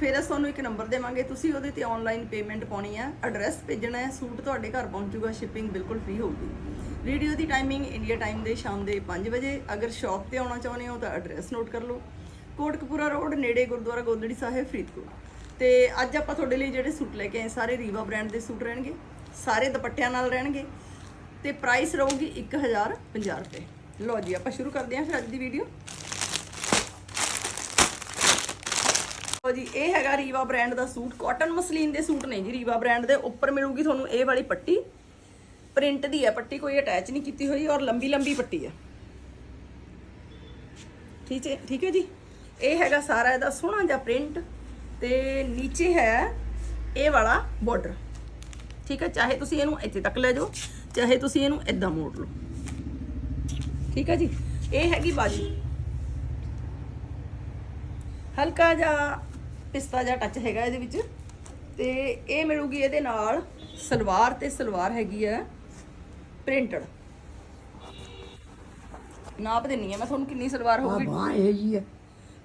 ਫਿਰ ਅਸੀਂ ਤੁਹਾਨੂੰ ਇੱਕ ਨੰਬਰ ਦੇਵਾਂਗੇ। ਤੁਸੀਂ ਉਹਦੇ ਤੇ ਆਨਲਾਈਨ ਪੇਮੈਂਟ ਪਾਉਣੀ ਹੈ ਐਡਰੈਸ ਭੇਜਣਾ ਹੈ। ਸੂਟ ਤੁਹਾਡੇ ਘਰ ਪਹੁੰਚੂਗਾ ਸ਼ਿਪਿੰਗ ਬਿਲਕੁਲ ਫ੍ਰੀ ਹੋਊਗੀ। ਵੀਡੀਓ ਦੀ ਟਾਈਮਿੰਗ ਇੰਡੀਆ ਟਾਈਮ ਦੇ ਸ਼ਾਮ ਦੇ 5 ਵਜੇ। ਅਗਰ ਸ਼ਾਪ ਤੇ ਆਉਣਾ ਚਾਹੁੰਦੇ ਹੋ ਤਾਂ ਐਡਰੈਸ ਨੋਟ ਕਰ ਲਓ। ਕੋਟਕਪੂਰਾ ਰੋਡ ਨੇੜੇ ਗੁਰਦੁਆਰਾ ਗੋਦੜੀ ਸਾਹਿਬ, ਫਰੀਦਕੋਟ। ਤੇ ਅੱਜ ਆਪਾਂ ਤੁਹਾਡੇ ਲਈ ਜਿਹੜੇ ਸੂਟ ਲੈ ਕੇ ਆਏ, ਸਾਰੇ ਰੀਵਾ ਬ੍ਰਾਂਡ ਦੇ ਸੂਟ ਰਹਿਣਗੇ। ਸਾਰੇ ਦੁਪੱਟਿਆਂ ਨਾਲ ਰਹਿਣਗੇ। ਤੇ ਪ੍ਰਾਈਸ ਰਹੂਗੀ 1050 ਰੁਪਏ। ਲਓ ਜੀ, ਆਪਾਂ ਸ਼ੁਰੂ ਕਰਦੇ ਹਾਂ ਫਿਰ ਅੱਜ ਦੀ ਵੀਡੀਓ ਲਓ ਜੀ, ਇਹ ਹੈਗਾ ਰੀਵਾ ਬ੍ਰਾਂਡ ਦਾ ਸੂਟ। ਕਾਟਨ ਮਸਲੀਨ ਦੇ ਸੂਟ ਨੇ ਜੀ ਰੀਵਾ ਬ੍ਰਾਂਡ ਦੇ। ਉੱਪਰ ਮਿਲੂਗੀ ਤੁਹਾਨੂੰ ਇਹ ਵਾਲੀ ਪੱਟੀ। ਪ੍ਰਿੰਟ ਦੀ ਹੈ ਪੱਟੀ, ਕੋਈ ਅਟੈਚ ਨਹੀਂ ਕੀਤੀ ਹੋਈ ਔਰ ਲੰਬੀ ਲੰਬੀ ਪੱਟੀ ਹੈ। ਠੀਕ ਹੈ ਠੀਕ ਹੈ ਜੀ? ਇਹ ਹੈਗਾ ਸਾਰਾ ਇਹਦਾ ਸੋਹਣਾ ਜਿਹਾ ਪ੍ਰਿੰਟ ਤੇ ਨੀਚੇ ਹੈ ਇਹ ਵਾਲਾ ਬਾਰਡਰ ਠੀਕ ਹੈ? ਚਾਹੇ ਤੁਸੀਂ ਇਹਨੂੰ ਇੱਥੇ ਤੱਕ ਲੈ ਜਾਓ, ਚਾਹੇ ਤੁਸੀਂ ਇਹਨੂੰ ਇਦਾਂ ਮੋੜ ਲਓ। ਠੀਕ ਹੈ ਜੀ? ਇਹ ਹੈਗੀ ਬਾਜੂ। ਹਲਕਾ ਜਿਹਾ ਪਿਸਤਾ ਜਿਹਾ ਟੱਚ ਹੈਗਾ ਇਹਦੇ ਵਿੱਚ। ਤੇ ਇਹ ਮਿਲੂਗੀ ਇਹਦੇ ਨਾਲ ਸਲਵਾਰ ਤੇ ਸਲਵਾਰ ਹੈਗੀ ਹੈ ਪ੍ਰਿੰਟਡ। ਨਾਪ ਦਿੰਨੀ ਆ ਮੈਂ ਤੁਹਾਨੂੰ ਕਿੰਨੀ ਸਲਵਾਰ ਆ ਹੋਊਗੀ। ਬਾਹ ਇਹ ਜੀ ਹੈ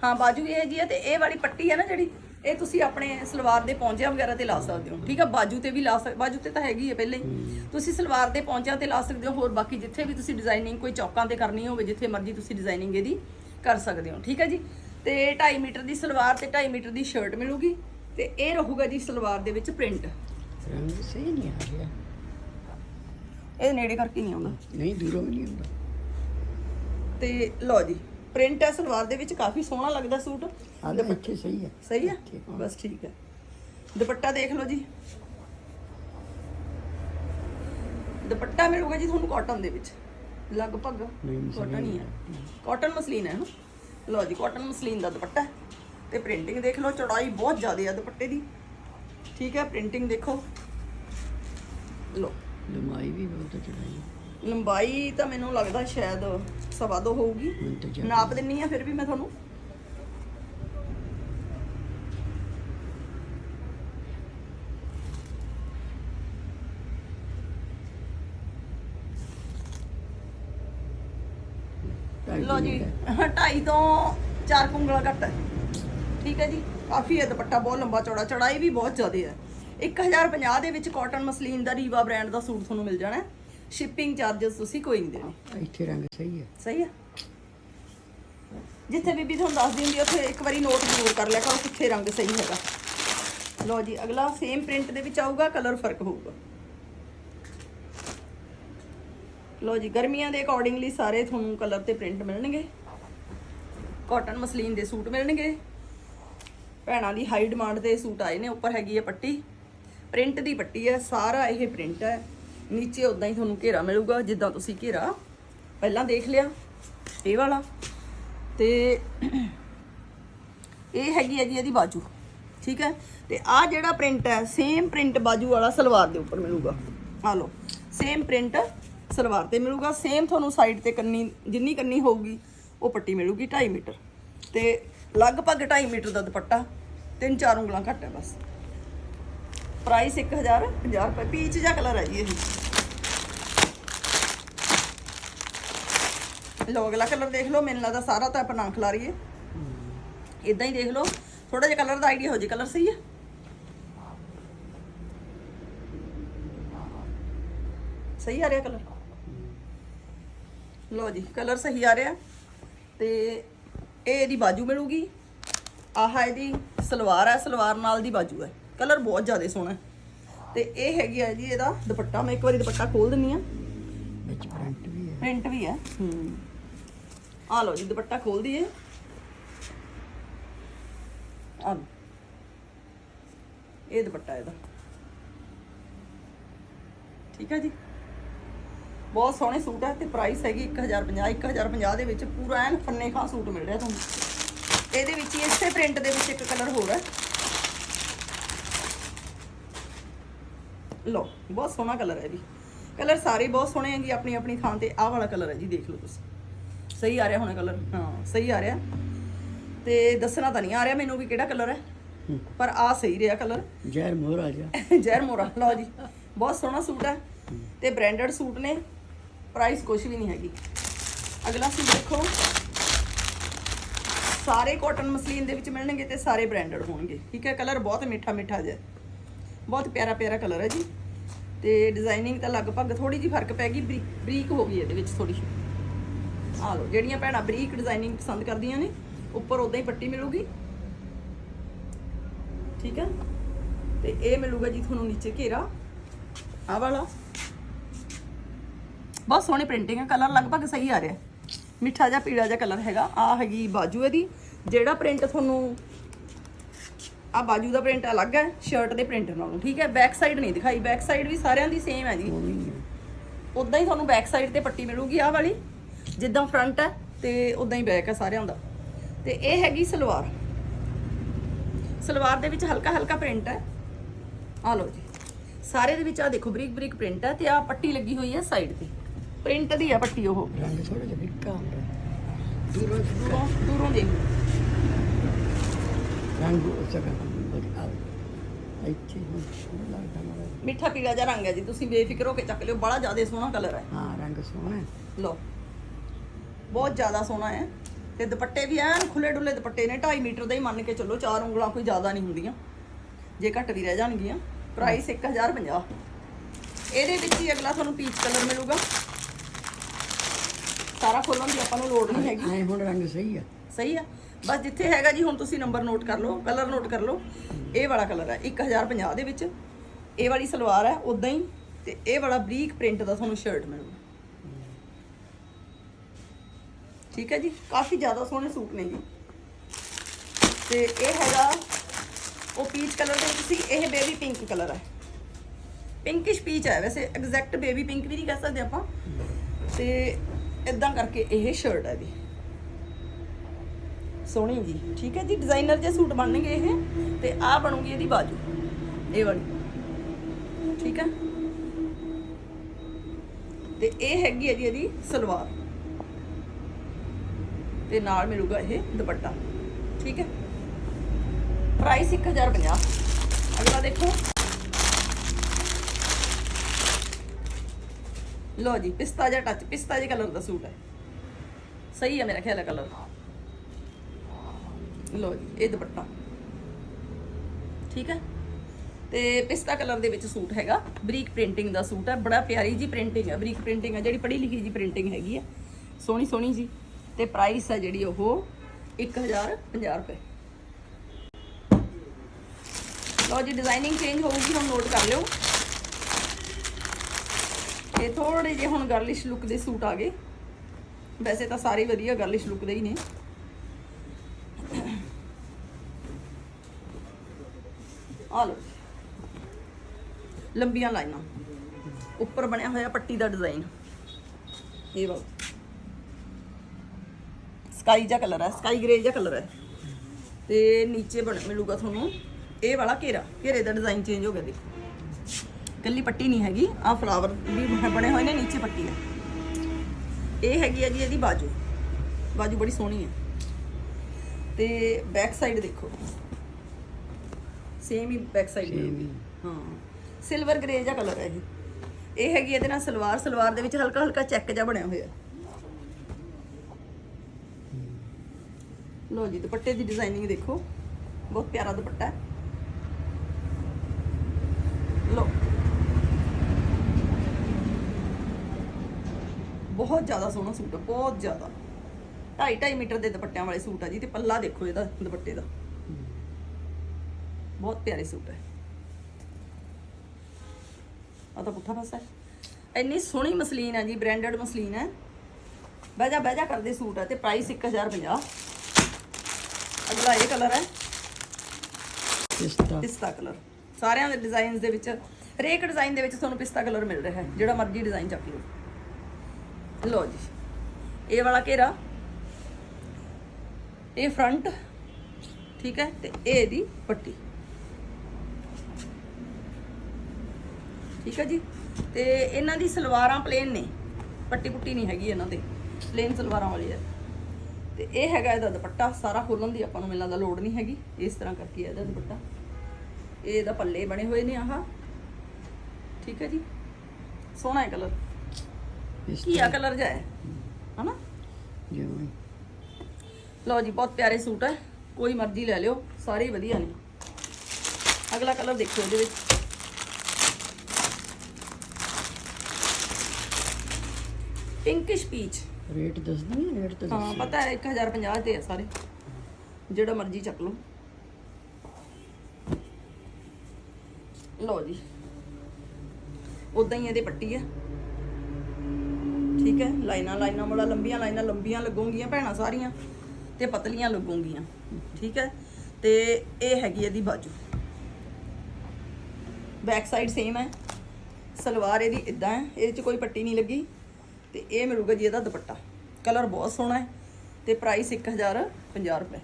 ਹਾਂ ਬਾਜੂ ਇਹ ਜੀ ਹੈ ਤੇ ਇਹ ਵਾਲੀ ਪੱਟੀ ਹੈ ਨਾ ਜਿਹੜੀ ਇਹ ਤੁਸੀਂ ਆਪਣੇ ਸਲਵਾਰ ਦੇ ਪੌਂਚਿਆਂ ਵਗੈਰਾ ਤੇ ਲਾ ਸਕਦੇ ਹੋ। ਠੀਕ ਹੈ ਬਾਜੂ ਤੇ ਵੀ ਲਾ ਸਕਦੇ ਬਾਜੂ ਤੇ ਤਾਂ ਹੈਗੀ ਹੈ ਪਹਿਲੇ ਹੀ। ਤੁਸੀਂ ਸਲਵਾਰ ਦੇ ਪੌਂਚਿਆਂ ਤੇ ਲਾ ਸਕਦੇ ਹੋ ਹੋਰ ਬਾਕੀ ਜਿੱਥੇ ਵੀ ਤੁਸੀਂ ਡਿਜ਼ਾਈਨਿੰਗ ਕੋਈ ਚੌਕਾਂ ਤੇ ਕਰਨੀ ਹੋਵੇ ਜਿੱਥੇ ਮਰਜ਼ੀ ਤੁਸੀਂ ਡਿਜ਼ਾਈਨਿੰਗ ਇਹਦੀ ਕਰ ਸਕਦੇ ਹੋ। ਠੀਕ ਹੈ ਜੀ? ਤੇ 2.5 ਮੀਟਰ ਦੀ ਸਲਵਾਰ ਤੇ 2.5 ਮੀਟਰ ਦੀ ਸ਼ਰਟ ਮਿਲੂਗੀ ਤੇ ਇਹ ਰਹੂਗਾ ਜੀ ਸਲਵਾਰ ਦੇ ਵਿੱਚ ਪ੍ਰਿੰਟ ਰੰਗ ਸਹੀ ਨਹੀਂ ਆ ਰਿਹਾ। ਇਹ ਨੇੜੇ ਕਰਕੇ ਨਹੀਂ ਆਉਂਦਾ। ਨਹੀਂ ਦੂਰੋਂ ਵੀ ਨਹੀਂ ਹੁੰਦਾ ਤੇ ਲਓ ਜੀ ਪ੍ਰਿੰਟ ਹੈ ਸਲਵਾਰ ਦੇ ਵਿੱਚ ਕਾਫੀ ਸੋਹਣਾ ਲੱਗਦਾ ਸੂਟ। ਲੈ ਇੱਥੇ ਸਹੀ ਹੈ ਸਹੀ ਹੈ ਹਾਂ। ਬਸ ਠੀਕ ਹੈ ਦੁਪੱਟਾ ਦੇਖ ਲਓ ਜੀ। ਦੁਪੱਟਾ ਮਿਲੂਗਾ ਜੀ ਤੁਹਾਨੂੰ ਕਾਟਨ ਦੇ ਵਿੱਚ। ਲਗਭਗ ਕਾਟਨ ਹੀ ਹੈ ਕਾਟਨ ਮਸਲੀਨ ਹੈ ਨਾ? ਲਓ ਜੀ ਕਾਟਨ ਮਸਲੀਨ ਦਾ ਦੁਪੱਟਾ। ਤੇ ਪ੍ਰਿੰਟਿੰਗ ਦੇਖ ਲਓ ਚੌੜਾਈ ਬਹੁਤ ਜ਼ਿਆਦਾ ਹੈ ਦੁਪੱਟੇ ਦੀ ਠੀਕ ਹੈ ਪ੍ਰਿੰਟਿੰਗ ਦੇਖੋ ਲਓ ਲੰਮਾਈ ਵੀ ਬਹੁਤ ਚੜਾਈ ਹੈ। ਲੰਬਾਈ ਤਾਂ ਮੈਨੂੰ ਲੱਗਦਾ ਸ਼ਾਇਦ ਸਵਾ ਦੋ ਹੋਊਗੀ ਨਾਪ ਦਿੰਨੀ ਆ ਫਿਰ ਵੀ ਮੈਂ ਤੁਹਾਨੂੰ ਲੋ ਜੀ। 2.5 ਤੋਂ 4 ਕੁੰਗਲਾ ਘੱਟ ਹੈ। ਠੀਕ ਹੈ ਜੀ ਕਾਫੀ ਹੈ ਦੁਪੱਟਾ ਬਹੁਤ ਲੰਬਾ ਚੌੜਾ ਚੜਾਈ ਵੀ ਬਹੁਤ ਜ਼ਿਆਦਾ ਹੈ। 1050 ਦੇ ਵਿੱਚ ਕਾਟਨ ਮਸਲੀਨ ਦਾ ਰੀਵਾ ਬ੍ਰਾਂਡ ਦਾ ਸੂਟ ਤੁਹਾਨੂੰ ਮਿਲ ਜਾਣਾ ਸ਼ਿਪਿੰਗ ਚਾਰजेस ਤੁਸੀਂ ਕੋਈ ਨਹੀਂ ਦੇਣੇ। ਇੱਥੇ ਰੰਗ ਸਹੀ ਹੈ। ਸਹੀ ਹੈ? ਜਿੱਥੇ ਬੀਬੀ ਤੁਹਾਨੂੰ ਦੱਸ ਦਿੰਦੀ ਉੱਥੇ ਇੱਕ ਵਾਰੀ ਨੋਟ ਜ਼ਰੂਰ ਕਰ ਲਿਆ ਕਰੋ ਕਿੱਥੇ ਰੰਗ ਸਹੀ ਹੈਗਾ। ਲਓ ਜੀ ਅਗਲਾ ਸੇਮ ਪ੍ਰਿੰਟ ਦੇ ਵਿੱਚ ਆਊਗਾ ਕਲਰ ਫ਼ਰਕ ਹੋਊਗਾ। ਲਓ ਜੀ, ਗਰਮੀਆਂ ਦੇ ਅਕੋਰਡਿੰਗਲੀ ਸਾਰੇ ਤੁਹਾਨੂੰ ਕਲਰ ਤੇ ਪ੍ਰਿੰਟ ਮਿਲਣਗੇ। ਕਾਟਨ ਮਸਲੀਨ ਦੇ ਸੂਟ ਮਿਲਣਗੇ। ਭੈਣਾਂ ਦੀ ਹਾਈ ਡਿਮਾਂਡ ਦੇ ਸੂਟ ਆਏ ਨੇ, ਉੱਪਰ ਹੈਗੀ ਹੈ ਪੱਟੀ। ਪ੍ਰਿੰਟ ਦੀ ਪੱਟੀ ਹੈ ਸਾਰਾ ਇਹ ਪ੍ਰਿੰਟ ਹੈ ਨੀਚੇ ਉਦਾਂ ਹੀ ਤੁਹਾਨੂੰ ਘੇਰਾ ਮਿਲੂਗਾ, ਜਿੱਦਾਂ ਤੁਸੀਂ ਘੇਰਾ ਪਹਿਲਾਂ ਦੇਖ ਲਿਆ, ਇਹ ਵਾਲਾ। ਤੇ ਇਹ ਹੈਗੀ ਹੈ ਜੀ ਇਹਦੀ ਬਾਜੂ, ਠੀਕ ਹੈ? ਤੇ ਆਹ ਜਿਹੜਾ ਪ੍ਰਿੰਟ ਹੈ ਸੇਮ ਪ੍ਰਿੰਟ ਬਾਜੂ ਵਾਲਾ ਸਲਵਾਰ ਦੇ ਉੱਪਰ ਮਿਲੂਗਾ। ਆ ਲਓ ਸੇਮ ਪ੍ਰਿੰਟ ਸਲਵਾਰ ਤੇ ਮਿਲੂਗਾ। ਸੇਮ ਤੁਹਾਨੂੰ ਸਾਈਡ ਤੇ ਕੰਨੀ, ਜਿੰਨੀ ਕੰਨੀ ਹੋਊਗੀ, ਉਹ ਪੱਟੀ ਮਿਲੂਗੀ 2.5 ਮੀਟਰ। ਤੇ ਲਗਭਗ 2.5 ਮੀਟਰ ਦਾ ਦੁਪੱਟਾ, ਤਿੰਨ ਚਾਰ ਉਂਗਲਾਂ ਘੱਟ ਹੈ ਬਸ। ਪ੍ਰਾਈਸ 1050 ਰੁਪਏ। ਪੀਚ ਜਿਹਾ ਕਲਰ ਹੈ ਜੀ ਇਹ। ਲੋ ਅਗਲਾ ਕਲਰ ਦੇਖ ਲਓ। ਮੈਨੂੰ ਲੱਗਦਾ ਸਾਰਾ ਤਾਂ ਆਪਾਂ ਨਾ ਖਿਲਾ ਰਹੀਏ ਇਦਾਂ ਹੀ ਦੇਖ ਲਓ। ਥੋੜਾ ਜਿਹਾ ਕਲਰ ਦਾ ਆਈਡੀਆ ਹੋ ਜੇ। ਕਲਰ ਸਹੀ ਹੈ? ਸਹੀ ਆ ਰਿਹਾ ਕਲਰ ਲੋ ਜੀ ਕਲਰ ਸਹੀ ਆ ਰਿਹਾ। ਤੇ ਇਹ ਇਹਦੀ ਬਾਜੂ ਮਿਲੂਗੀ। ਆਹ ਇਹਦੀ ਸਲਵਾਰ ਹੈ ਸਲਵਾਰ ਨਾਲ ਦੀ ਬਾਜੂ ਹੈ ਕਲਰ ਬਹੁਤ ਜ਼ਿਆਦਾ ਸੋਹਣਾ ਤੇ ਇਹ ਹੈਗੀ ਹੈ ਜੀ ਇਹਦਾ ਦੁਪੱਟਾ। ਮੈਂ ਇੱਕ ਵਾਰੀ ਦੁਪੱਟਾ ਖੋਲ ਦਿੰਨੀ ਆ। ਵਿੱਚ ਪ੍ਰਿੰਟ ਵੀ ਹੈ। ਪ੍ਰਿੰਟ ਵੀ ਹੈ। ਹੂੰ। ਆ ਲਓ ਜੀ ਦੁਪੱਟਾ ਖੋਲ ਦਈਏ। ਆ। ਇਹ ਦੁਪੱਟਾ ਇਹਦਾ। ਠੀਕ ਹੈ ਜੀ? ਬਹੁਤ ਸੋਹਣੇ ਸੂਟ ਹੈ ਤੇ ਪ੍ਰਾਈਸ ਹੈਗੀ 1050 1050 ਦੇ ਵਿੱਚ ਪੂਰਾ ਐਨ ਫੰਨੇ ਖਾਂ ਸੂਟ ਮਿਲ ਰਿਹਾ ਤੁਹਾਨੂੰ। ਇਹਦੇ ਵਿੱਚ ਹੀ ਇਸੇ ਪ੍ਰਿੰਟ ਦੇ ਵਿੱਚ ਇੱਕ ਕਲਰ ਹੋਰ ਹੈ ਲੋ ਬਹੁਤ ਸੋਹਣਾ ਕਲਰ ਹੈ ਵੀ ਕਲਰ ਸਾਰੇ ਬਹੁਤ ਸੋਹਣੇ ਜੀ ਆਪਣੀ ਆਪਣੀ ਥਾਂ ਤੇ। ਆਹ ਵਾਲਾ ਕਲਰ ਹੈ ਜੀ ਦੇਖ ਲਓ ਤੁਸੀਂ। ਸਹੀ ਆ ਰਿਹਾ ਹੁਣ ਕਲਰ ਹਾਂ ਸਹੀ ਆ ਰਿਹਾ। ਤੇ ਦੱਸਣਾ ਤਾਂ ਨਹੀਂ ਆ ਰਿਹਾ ਮੈਨੂੰ ਵੀ ਕਿਹੜਾ ਕਲਰ ਹੈ। ਪਰ ਆ ਸਹੀ ਰਿਹਾ ਕਲਰ ਜ਼ਹਿਰ ਮੋਰ ਜਾ ਜ਼ਹਿਰ ਮੋਰਾ ਲਓ ਜੀ। ਬਹੁਤ ਸੋਹਣਾ ਸੂਟ ਹੈ। ਤੇ ਬ੍ਰਾਂਡਡ ਸੂਟ ਨੇ। ਪ੍ਰਾਈਸ ਕੁਝ ਵੀ ਨਹੀਂ ਹੈਗੀ। ਅਗਲਾ ਸੂਟ ਦੇਖੋ, ਸਾਰੇ ਕਾਟਨ ਮਸਲੀਨ ਦੇ ਵਿੱਚ ਮਿਲਣਗੇ ਤੇ ਸਾਰੇ ਬ੍ਰਾਂਡਡ ਹੋਣਗੇ। ਠੀਕ ਹੈ ਕਲਰ ਬਹੁਤ ਮਿੱਠਾ ਮਿੱਠਾ ਜਿਹਾ ਬਹੁਤ ਪਿਆਰਾ ਪਿਆਰਾ ਕਲਰ ਹੈ ਜੀ। ਤੇ ਡਿਜ਼ਾਈਨਿੰਗ ਤਾਂ ਲਗਭਗ ਥੋੜੀ ਜਿਹੀ ਫ਼ਰਕ ਪੈ ਗਈ, ਬਰੀਕ ਬਰੀਕ ਹੋ ਗਈ ਇਹਦੇ ਵਿੱਚ ਥੋੜੀ ਆ ਲਓ, ਜਿਹੜੀਆਂ ਭੈਣਾਂ ਬਰੀਕ ਡਿਜ਼ਾਈਨਿੰਗ ਪਸੰਦ ਕਰਦੀਆਂ ਨੇ, ਉੱਪਰ ਉਦਾਂ ਹੀ ਪੱਟੀ ਮਿਲੂਗੀ। ਠੀਕ ਹੈ? ਤੇ ਇਹ ਮਿਲੂਗਾ ਜੀ ਤੁਹਾਨੂੰ ਨੀਚੇ ਘੇਰਾ। ਆ ਵਾਲਾ। ਬਹੁਤ ਸੋਹਣੀ ਪ੍ਰਿੰਟਿੰਗ ਹੈ ਕਲਰ ਲਗਭਗ ਸਹੀ ਆ ਰਿਹਾ ਮਿੱਠਾ ਜਿਹਾ ਪੀਲਾ ਜਿਹਾ ਕਲਰ ਹੈਗਾ। ਆ ਹੈਗੀ ਬਾਜੂ ਇਹਦੀ। ਜਿਹੜਾ ਪ੍ਰਿੰਟ ਤੁਹਾਨੂੰ ਆ ਬਾਜੂ ਦਾ ਪ੍ਰਿੰਟ ਅਲੱਗ ਹੈ ਸ਼ਰਟ ਦੇ ਪ੍ਰਿੰਟ ਨਾਲੋਂ ਠੀਕ ਹੈ? ਬੈਕ ਸਾਈਡ ਨਹੀਂ ਦਿਖਾਈ। ਬੈਕ ਸਾਈਡ ਵੀ ਸਾਰਿਆਂ ਦੀ ਸੇਮ ਹੈ ਜੀ। ਉਦਾਂ ਹੀ। ਤੁਹਾਨੂੰ ਬੈਕ ਸਾਈਡ ਤੇ ਪੱਟੀ ਮਿਲੂਗੀ ਆਹ ਵਾਲੀ। ਜਿੱਦਾਂ ਫਰੰਟ ਹੈ ਤੇ ਉਦਾਂ ਹੀ ਬੈਕ ਹੈ ਸਾਰਿਆਂ ਦਾ। ਤੇ ਇਹ ਹੈਗੀ ਸਲਵਾਰ। ਸਲਵਾਰ ਦੇ ਵਿੱਚ ਹਲਕਾ ਹਲਕਾ ਪ੍ਰਿੰਟ ਹੈ। ਆ ਲਓ ਜੀ। ਸਾਰੇ ਦੇ ਵਿੱਚ ਆ ਦੇਖੋ ਬਰੀਕ ਬਰੀਕ ਪ੍ਰਿੰਟ ਹੈ ਤੇ ਆ ਪੱਟੀ ਲੱਗੀ ਹੋਈ ਹੈ ਸਾਈਡ ਤੇ। ਪ੍ਰਿੰਟ ਦੀ ਆ ਪੱਟੀ ਉਹ। ਰੰਗ ਥੋੜਾ ਜਿਹਾ ਫਿੱਕਾ ਹੁੰਦਾ। ਦੂਰੋਂ ਦੂਰੋਂ ਦੂਰੋਂ ਦੇਖ। ਰੰਗ ਬਤਾ ਇੱਥੇ ਹੁਣ ਸੋਹਣਾ ਲੱਗਦਾ। ਮਿੱਠਾ ਪੀਲਾ ਜਿਹਾ ਰੰਗ ਹੈ ਜੀ। ਤੁਸੀਂ ਬੇਫਿਕਰ ਹੋ ਕੇ ਚੱਕ ਲਿਓ। ਬੜਾ ਜ਼ਿਆਦਾ ਸੋਹਣਾ ਕਲਰ ਹੈ। ਹਾਂ ਰੰਗ ਸੋਹਣਾ ਹੈ। ਲਓ। ਬਹੁਤ ਜ਼ਿਆਦਾ ਸੋਹਣਾ ਹੈ। ਤੇ ਦੁਪੱਟੇ ਵੀ ਐਨ ਖੁੱਲੇ ਡੁੱਲੇ ਦੁਪੱਟੇ ਨੇ। 2.5 ਮੀਟਰ ਦਾ ਹੀ ਮੰਨ ਕੇ ਚੱਲੋ। ਚਾਰ ਉਂਗਲਾਂ ਕੋਈ ਜ਼ਿਆਦਾ ਨਹੀਂ ਹੁੰਦੀਆਂ। ਜੇ ਘੱਟ ਵੀ ਰਹਿ ਜਾਣਗੀਆਂ। ਪ੍ਰਾਈਸ 1050 ਇਹਦੇ ਵਿੱਚ ਹੀ ਅਗਲਾ ਤੁਹਾਨੂੰ ਪੀਚ ਕਲਰ ਮਿਲੂਗਾ। ਸਾਰਾ ਖੋਲਣ ਦੀ ਆਪਾਂ ਨੂੰ ਲੋੜ ਨਹੀਂ ਹੈਗੀ। ਐਂ ਹੁਣ ਰੰਗ ਸਹੀ ਆ। ਸਹੀ ਆ। ਬਸ ਜਿੱਥੇ ਹੈਗਾ ਜੀ ਹੁਣ ਤੁਸੀਂ ਨੰਬਰ ਨੋਟ ਕਰ ਲਓ ਕਲਰ ਨੋਟ ਕਰ ਲਓ। ਇਹ ਵਾਲਾ ਕਲਰ ਹੈ 1050 ਦੇ ਵਿੱਚ। ਇਹ ਵਾਲੀ ਸਲਵਾਰ ਹੈ ਉਦਾਂ ਹੀ। ਤੇ ਇਹ ਵਾਲਾ ਬਰੀਕ ਪ੍ਰਿੰਟ ਦਾ ਤੁਹਾਨੂੰ ਸ਼ਰਟ ਮਿਲੂਗਾ। ਠੀਕ ਹੈ ਜੀ? ਕਾਫੀ ਜ਼ਿਆਦਾ ਸੋਹਣੇ ਸੂਟ ਨੇ ਜੀ। ਤੇ ਇਹ ਹੈਗਾ ਉਹ ਪੀਚ ਕਲਰ ਦੇ ਵਿੱਚ ਸੀ ਇਹ ਬੇਬੀ ਪਿੰਕ ਕਲਰ ਹੈ ਪਿੰਕਿਸ਼ ਪੀਚ ਹੈ ਵੈਸੇ ਐਗਜ਼ੈਕਟ ਬੇਬੀ ਪਿੰਕ ਵੀ ਨਹੀਂ ਕਹਿ ਸਕਦੇ ਆਪਾਂ। ਤੇ ਇਦਾਂ ਕਰਕੇ ਇਹ ਸ਼ਰਟ ਹੈ ਦੀ ਸੋਹਣੀ ਜੀ, ਠੀਕ ਹੈ ਜੀ? ਡਿਜ਼ਾਈਨਰ ਜੇ ਸੂਟ ਬਣਨਗੇ ਇਹ ਤੇ ਆਹ ਬਣੂਗੀ ਇਹਦੀ ਬਾਜੂ, ਇਹ ਵਾਲੀ। ਠੀਕ ਹੈ? ਤੇ ਇਹ ਹੈਗੀ ਹੈ ਜੀ ਇਹਦੀ ਸਲਵਾਰ। ਤੇ ਨਾਲ ਮਿਲੂਗਾ ਇਹ ਦੁਪੱਟਾ। ਠੀਕ ਹੈ? ਪ੍ਰਾਈਸ 1050 ਅਗਲਾ ਦੇਖੋ। ਲੋ ਜੀ, ਪਿਸਤਾ ਜਿਹਾ ਟੱਚ ਪਿਸਤਾ ਜਿਹਾ ਕਲਰ ਦਾ ਸੂਟ ਹੈ। ਸਹੀ ਹੈ ਮੇਰਾ ਖਿਆਲ ਹੈ ਕਲਰ ਲੋ ਜੀ, ਇਹ ਦੁਪੱਟਾ। ਠੀਕ ਹੈ? ਤੇ ਪਿਸਤਾ ਕਲਰ ਦੇ ਵਿੱਚ ਸੂਟ ਹੈਗਾ, ਬਰੀਕ ਪ੍ਰਿੰਟਿੰਗ ਦਾ ਸੂਟ ਹੈ, ਬੜਾ ਪਿਆਰੀ ਜੀ ਪ੍ਰਿੰਟਿੰਗ ਹੈ, ਬਰੀਕ ਪ੍ਰਿੰਟਿੰਗ ਹੈ, ਜਿਹੜੀ ਪੜ੍ਹੀ ਲਿਖੀ ਜੀ ਪ੍ਰਿੰਟਿੰਗ ਹੈਗੀ ਹੈ। ਸੋਹਣੀ ਸੋਹਣੀ ਜੀ। ਤੇ ਪ੍ਰਾਈਸ ਹੈ ਜਿਹੜੀ ਉਹ 1050 ਰੁਪਏ। ਲੋ ਜੀ ਡਿਜ਼ਾਈਨਿੰਗ ਚੇਂਜ ਹੋਊਗੀ, ਹੁਣ ਨੋਟ ਕਰ ਲਿਓ। ਇਹ ਥੋੜੇ ਜਿਹੇ ਹੁਣ ਗਰਲਿਸ਼ ਲੁੱਕ ਦੇ ਸੂਟ ਆ ਗਏ। ਵੈਸੇ ਤਾਂ ਸਾਰੇ ਵਧੀਆ ਗਰਲਿਸ਼ ਲੁੱਕ ਦੇ ਹੀ ਨੇ। ਆ ਲਓ। ਲੰਬੀਆਂ ਲਾਈਨਾਂ। ਉੱਪਰ ਬਣਿਆ ਹੋਇਆ ਪੱਟੀ ਦਾ ਡਿਜ਼ਾਈਨ ਇਹ ਵਾ ਸਕਾਈ ਜਿਹਾ ਕਲਰ ਹੈ ਸਕਾਈ ਗ੍ਰੇ ਜਿਹਾ ਕਲਰ ਹੈ। ਤੇ ਨੀਚੇ ਬਣ ਮਿਲੂਗਾ ਤੁਹਾਨੂੰ। ਇਹ ਵਾਲਾ ਘੇਰਾ। ਘੇਰੇ ਦਾ ਡਿਜ਼ਾਈਨ ਚੇਂਜ ਹੋ ਗਿਆ, ਦੇਖੋ। ਕੱਲੀ ਪੱਟੀ ਨਹੀਂ ਹੈਗੀ ਆ ਫਲਾਵਰ ਵੀ ਬਣੇ ਹੋਏ ਨੇ ਨੀਚੇ ਪੱਟੀ ਹੈ। ਇਹ ਹੈਗੀ ਹੈ ਜੀ ਇਹਦੀ ਬਾਜੂ। ਬਾਜੂ ਬੜੀ ਸੋਹਣੀ ਹੈ। ਤੇ ਬੈਕ ਸਾਈਡ ਦੇਖੋ। ਸੇਮ ਹੀ ਬੈਕ ਸਾਈਡ Same ਹੀ। ਹਾਂ। ਸਿਲਵਰ ਗ੍ਰੇ ਜਿਹਾ ਕਲਰ ਹੈ ਇਹ। ਇਹ ਹੈਗੀ ਇਹਦੇ ਨਾਲ ਸਲਵਾਰ ਸਲਵਾਰ ਦੇ ਵਿੱਚ ਹਲਕਾ ਹਲਕਾ ਚੈੱਕ ਜਿਹਾ ਬਣਿਆ ਹੋਇਆ। ਲੋ ਜੀ ਦੁਪੱਟੇ ਦੀ ਡਿਜ਼ਾਈਨਿੰਗ ਦੇਖੋ। ਬਹੁਤ ਪਿਆਰਾ ਦੁਪੱਟਾ ਹੈ ਲੋ ਬਹੁਤ ਜ਼ਿਆਦਾ ਸੋਹਣਾ ਸੂਟ ਹੈ ਬਹੁਤ ਜ਼ਿਆਦਾ। 2.5 2.5 ਮੀਟਰ ਦੇ ਦੁਪੱਟਿਆਂ ਵਾਲੇ ਸੂਟ ਆ ਜੀ ਤੇ ਪੱਲਾ ਦੇਖੋ ਇਹਦਾ ਦੁਪੱਟੇ ਦਾ। ਬਹੁਤ ਪਿਆਰੇ ਸੂਟ ਹੈ ਆ ਤਾਂ ਪੁੱਠਾ ਪਾਸਾ ਹੈ। ਇੰਨੀ ਸੋਹਣੀ ਮਸਲੀਨ ਹੈ ਜੀ ਬ੍ਰਾਂਡਡ ਮਸਲੀਨ ਹੈ ਬਹਿ ਜਾ ਬਹਿ ਜਾ ਕਰਦੇ ਸੂਟ ਹੈ ਤੇ ਪ੍ਰਾਈਸ 1050 ਅਗਲਾ ਇਹ ਕਲਰ ਹੈ। ਪਿਸਤਾ। ਪਿਸਤਾ ਕਲਰ ਸਾਰਿਆਂ ਦੇ ਡਿਜ਼ਾਈਨਸ ਦੇ ਵਿੱਚ ਹਰੇਕ ਡਿਜ਼ਾਈਨ ਦੇ ਵਿੱਚ ਤੁਹਾਨੂੰ ਪਿਸਤਾ ਕਲਰ ਮਿਲ ਰਿਹਾ ਹੈ ਜਿਹੜਾ ਮਰਜ਼ੀ ਡਿਜ਼ਾਈਨ ਚੱਕ ਲਓ। ਲਓ ਜੀ। ਇਹ ਵਾਲਾ ਘੇਰਾ। ਇਹ ਫਰੰਟ ਠੀਕ ਹੈ, ਤੇ ਇਹ ਇਹਦੀ ਪੱਟੀ। ਠੀਕ ਹੈ ਜੀ। ਤੇ ਇਹਨਾਂ ਦੀ ਸਲਵਾਰਾਂ ਪਲੇਨ ਨੇ। ਪੱਟੀ ਪੁੱਟੀ ਨਹੀਂ ਹੈਗੀ ਇਹਨਾਂ ਦੇ। ਪਲੇਨ ਸਲਵਾਰਾਂ ਵਾਲੀ ਹੈ। ਤੇ ਇਹ ਹੈਗਾ ਇਹਦਾ ਦੁਪੱਟਾ। ਸਾਰਾ ਖੋਲਣ ਦੀ ਆਪਾਂ ਨੂੰ ਮਿਲਣ ਦਾ ਲੋੜ ਨਹੀਂ ਹੈਗੀ। ਇਸ ਤਰ੍ਹਾਂ ਕਰਕੇ ਇਹਦਾ ਦੁਪੱਟਾ। ਇਹ ਇਹਦਾ ਪੱਲੇ ਬਣੇ ਹੋਏ ਨੇ ਆਹ। ਠੀਕ ਹੈ ਜੀ। ਸੋਹਣਾ ਹੈ ਕਲਰ ਕੀਆ ਕਲਰ ਜਿਹਾ ਹੈ ਹਨਾ? ਜਿਵੇਂ ਲਓ ਜੀ ਬਹੁਤ ਪਿਆਰੇ ਸੂਟ ਹੈ। ਕੋਈ ਮਰਜ਼ੀ ਲੈ ਲਿਓ ਸਾਰੇ ਹੀ ਵਧੀਆ ਨੇ। ਅਗਲਾ ਕਲਰ ਦੇਖੋ ਇਹਦੇ ਵਿੱਚ। Pinkish peach. ਰੇਟ ਦੱਸ ਦਿੰਦੇ ਰੇਟ ਤਾਂ ਹਾਂ ਪਤਾ ਹੈ 1050 ਦੇ ਆ ਸਾਰੇ। ਜਿਹੜਾ ਮਰਜ਼ੀ ਚੱਕ ਲਓ। ਲਓ ਜੀ। ਉਦਾਂ ਹੀ ਇਹਦੇ ਪੱਟੀ ਹੈ। ਠੀਕ ਹੈ? ਲਾਈਨਾਂ ਲਾਈਨਾਂ ਮੁੜਾ, ਲੰਬੀਆਂ ਲਾਈਨਾਂ, ਲੰਬੀਆਂ ਲੱਗੂਗੀਆਂ ਭੈਣਾਂ ਸਾਰੀਆਂ ਤੇ ਪਤਲੀਆਂ ਲੱਗੂਗੀਆਂ, ਠੀਕ ਹੈ? ਤੇ ਇਹ ਹੈਗੀ ਇਹਦੀ ਬਾਜੂ। ਬੈਕ ਸਾਈਡ ਸੇਮ ਹੈ। ਸਲਵਾਰ ਇਹਦੀ ਇਦਾਂ ਹੈ, ਇਹਦੇ 'ਚ ਕੋਈ ਪੱਟੀ ਨਹੀਂ ਲੱਗੀ ਤੇ ਇਹ ਮਿਲੂਗਾ ਜੀ ਇਹਦਾ ਦੁਪੱਟਾ। ਕਲਰ ਬਹੁਤ ਸੋਹਣਾ ਹੈ ਤੇ ਪ੍ਰਾਈਸ 1050 ਰੁਪਏ।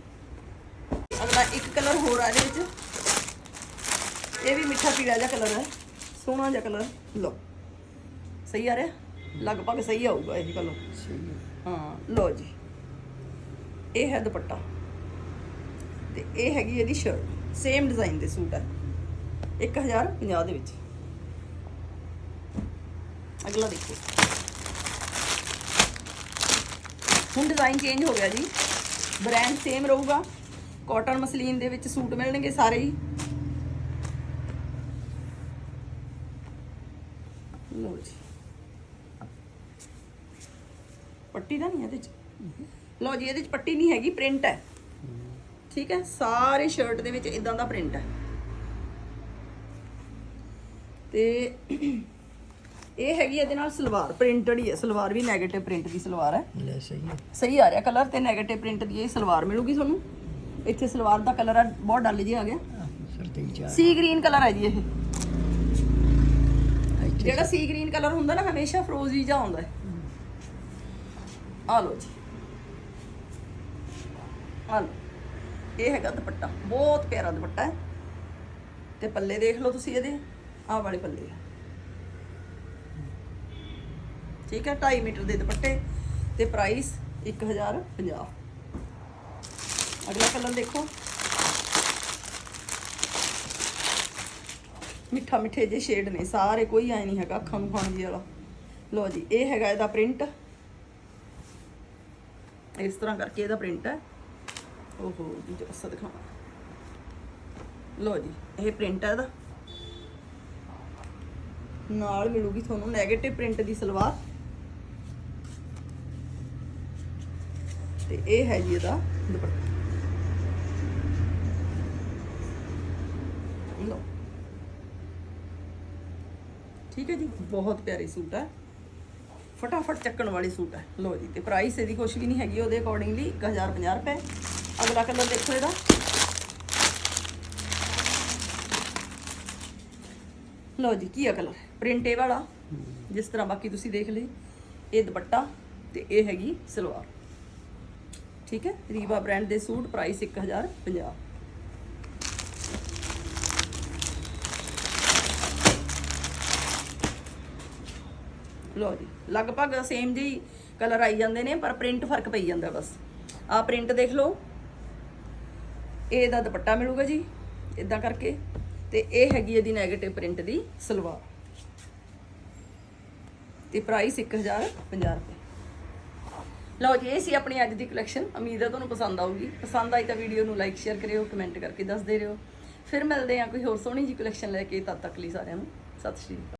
ਅਗਲਾ ਇੱਕ ਕਲਰ ਹੋਰ ਆ ਇਹਦੇ ਵਿੱਚ। ਇਹ ਵੀ ਮਿੱਠਾ ਪੀਲਾ ਜਿਹਾ ਕਲਰ ਹੈ, ਸੋਹਣਾ ਜਿਹਾ ਕਲਰ ਲਓ। ਸਹੀ ਆ ਰਿਹਾ? ਲਗਭਗ ਸਹੀ ਆਊਗਾ ਇਹ ਕਲਰ ਸਹੀ ਹੈ। ਲਓ ਜੀ। ਇਹ ਹੈ ਦੁਪੱਟਾ। ਤੇ ਇਹ ਹੈਗੀ ਇਹਦੀ ਸ਼ਰਟ ਸੇਮ ਡਿਜ਼ਾਈਨ ਦੇ ਸੂਟ ਹੈ। 1050 ਦੇ ਵਿੱਚ। ਅਗਲਾ ਦੇਖੋ। ਹੁਣ ਡਿਜ਼ਾਈਨ ਚੇਂਜ ਹੋ ਗਿਆ ਜੀ। ਬ੍ਰਾਂਡ ਸੇਮ ਰਹੂਗਾ। ਕਾਟਨ ਮਸਲੀਨ ਦੇ ਵਿੱਚ ਸੂਟ ਮਿਲਣਗੇ ਸਾਰੇ ਹੀ। ਲਓ ਜੀ। ਪੱਟੀ ਤਾਂ ਨਹੀਂ ਇਹਦੇ ਚ। ਲਓ ਜੀ ਇਹਦੇ ਚ ਪੱਟੀ ਨਹੀਂ ਹੈਗੀ ਪ੍ਰਿੰਟ ਹੈ। ਠੀਕ ਹੈ? ਸਾਰੇ ਸ਼ਰਟ ਦੇ ਵਿੱਚ ਇਦਾਂ ਦਾ ਪ੍ਰਿੰਟ ਹੈ। ਤੇ ਇਹ ਹੈਗੀ ਇਹਦੇ ਨਾਲ ਸਲਵਾਰ ਪ੍ਰਿੰਟਡ ਹੀ ਹੈ। ਸਲਵਾਰ ਵੀ 네ਗੇਟਿਵ ਪ੍ਰਿੰਟ ਦੀ ਸਲਵਾਰ ਹੈ। ਲੈ ਸਹੀ ਹੈ। ਸਹੀ ਆ ਰਿਹਾ ਕਲਰ ਤੇ 네ਗੇਟਿਵ ਪ੍ਰਿੰਟ ਦੀ ਇਹ ਸਲਵਾਰ ਮਿਲੂਗੀ ਤੁਹਾਨੂੰ। ਇੱਥੇ ਸਲਵਾਰ ਦਾ ਕਲਰ ਆ ਬਹੁਤ ਡਲ ਜਿਹਾ ਆ ਗਿਆ। ਸੀ ਗ੍ਰੀਨ ਕਲਰ ਹੈ ਜੀ ਇਹ। ਜਿਹੜਾ ਸੀ ਗ੍ਰੀਨ ਕਲਰ ਹੁੰਦਾ ਨਾ ਹਮੇਸ਼ਾ ਫਰੋਜ਼ੀ ਜਿਹਾ ਆਉਂਦਾ ਹੈ। ਆ ਲਓ ਜੀ। ਆ ਇਹ ਹੈਗਾ ਦੁਪੱਟਾ, ਬਹੁਤ ਪਿਆਰਾ ਦੁਪੱਟਾ ਹੈ। ਤੇ ਪੱਲੇ ਦੇਖ ਲਓ ਤੁਸੀਂ ਇਹਦੇ, ਆਹ ਵਾਲੇ ਪੱਲੇ ਆ। ਠੀਕ ਹੈ 2.5 ਮੀਟਰ ਦੇ ਦੁਪੱਟੇ ਤੇ ਪ੍ਰਾਈਸ 1050 ਅਗਲਾ ਕਲਰ ਦੇਖੋ। ਮਿੱਠਾ ਮਿੱਠੇ ਜੇ ਸ਼ੇਡ ਨੇ, ਸਾਰੇ, ਕੋਈ ਐ ਨਹੀਂ ਹੈਗਾ ਅੱਖਾਂ ਨੂੰ ਖਾਣ ਜੀ ਵਾਲਾ। ਲਓ ਜੀ, ਇਹ ਹੈਗਾ ਇਹਦਾ ਪ੍ਰਿੰਟ ਇਸ ਤਰ੍ਹਾਂ ਕਰਕੇ ਇਹਦਾ ਪ੍ਰਿੰਟ ਹੈ। ਓਹੋ, ਜੀ ਜੱਸਾ ਦਿਖਾਵਾਂ। ਲਓ ਜੀ, ਇਹ ਪ੍ਰਿੰਟ ਹੈ ਇਹਦਾ। ਨਾਲ ਮਿਲੂਗੀ ਤੁਹਾਨੂੰ 네ਗੇਟਿਵ ਪ੍ਰਿੰਟ ਦੀ ਸਲਵਾਰ। ਤੇ ਇਹ ਹੈ ਜੀ ਇਹਦਾ ਦੁਪੱਟਾ। ਲਓ। ਠੀਕ ਹੈ ਜੀ, ਬਹੁਤ ਪਿਆਰੀ ਸੂਟ ਹੈ। ਫਟਾਫਟ ਚੱਕਣ ਵਾਲੀ ਸੂਟ ਹੈ। ਲੋ ਜੀ, ਤੇ ਪ੍ਰਾਈਸ ਇਹਦੀ ਕੁਛ ਵੀ ਨਹੀਂ ਹੈਗੀ, ਉਹਦੇ ਅਕੋਰਡਿੰਗਲੀ 1050 ਰੁਪਏ। ਅਗਲਾ ਕਲਰ ਦੇਖੋ ਇਹਦਾ। ਲੋ ਜੀ, ਕੀ ਕਲਰ? ਪ੍ਰਿੰਟੇ ਵਾਲਾ। ਜਿਸ ਤਰ੍ਹਾਂ ਬਾਕੀ ਤੁਸੀਂ ਦੇਖ ਲਈ ਇਹ ਦੁਪੱਟਾ ਤੇ ਇਹ ਹੈਗੀ ਸਲਵਾਰ। ਠੀਕ ਹੈ? ਰੀਵਾ ਬ੍ਰਾਂਡ ਦੇ ਸੂਟ ਪ੍ਰਾਈਸ 1050 ਲੋ ਜੀ, ਲਗਭਗ ਸੇਮ ਜਿਹੀ ਕਲਰ ਆਈ ਜਾਂਦੇ ਨੇ, ਪਰ ਪ੍ਰਿੰਟ ਫ਼ਰਕ ਪਈ ਜਾਂਦਾ ਬਸ। ਆ ਪ੍ਰਿੰਟ ਦੇਖ ਲਓ। ਇਹ ਦਾ ਦੁਪੱਟਾ ਮਿਲੂਗਾ ਜੀ ਇਦਾਂ ਕਰਕੇ। ਤੇ ਇਹ ਹੈਗੀ ਇਹਦੀ 네ਗੇਟਿਵ ਪ੍ਰਿੰਟ ਦੀ ਸਲਵਾਰ। ਤੇ ਪ੍ਰਾਈਸ 1050 ਰੁਪਏ। ਲਓ ਜੀ, ਇਹ ਸੀ ਆਪਣੀ ਅੱਜ ਦੀ ਕਲੈਕਸ਼ਨ ਉਮੀਦ ਹੈ ਤੁਹਾਨੂੰ ਪਸੰਦ ਆਊਗੀ। ਪਸੰਦ ਆਈ ਤਾਂ ਵੀਡੀਓ ਨੂੰ ਲਾਈਕ ਸ਼ੇਅਰ ਕਰਿਓ ਕਮੈਂਟ ਕਰਕੇ ਦੱਸਦੇ ਰਹੋ। ਫਿਰ ਮਿਲਦੇ ਹਾਂ ਕੋਈ ਹੋਰ ਸੋਹਣੀ ਜੀ ਕਲੈਕਸ਼ਨ ਲੈ ਕੇ। ਤਦ ਤੱਕ ਲਈ ਸਾਰਿਆਂ ਨੂੰ, ਸਤਿ ਸ਼੍ਰੀ ਅਕਾਲ।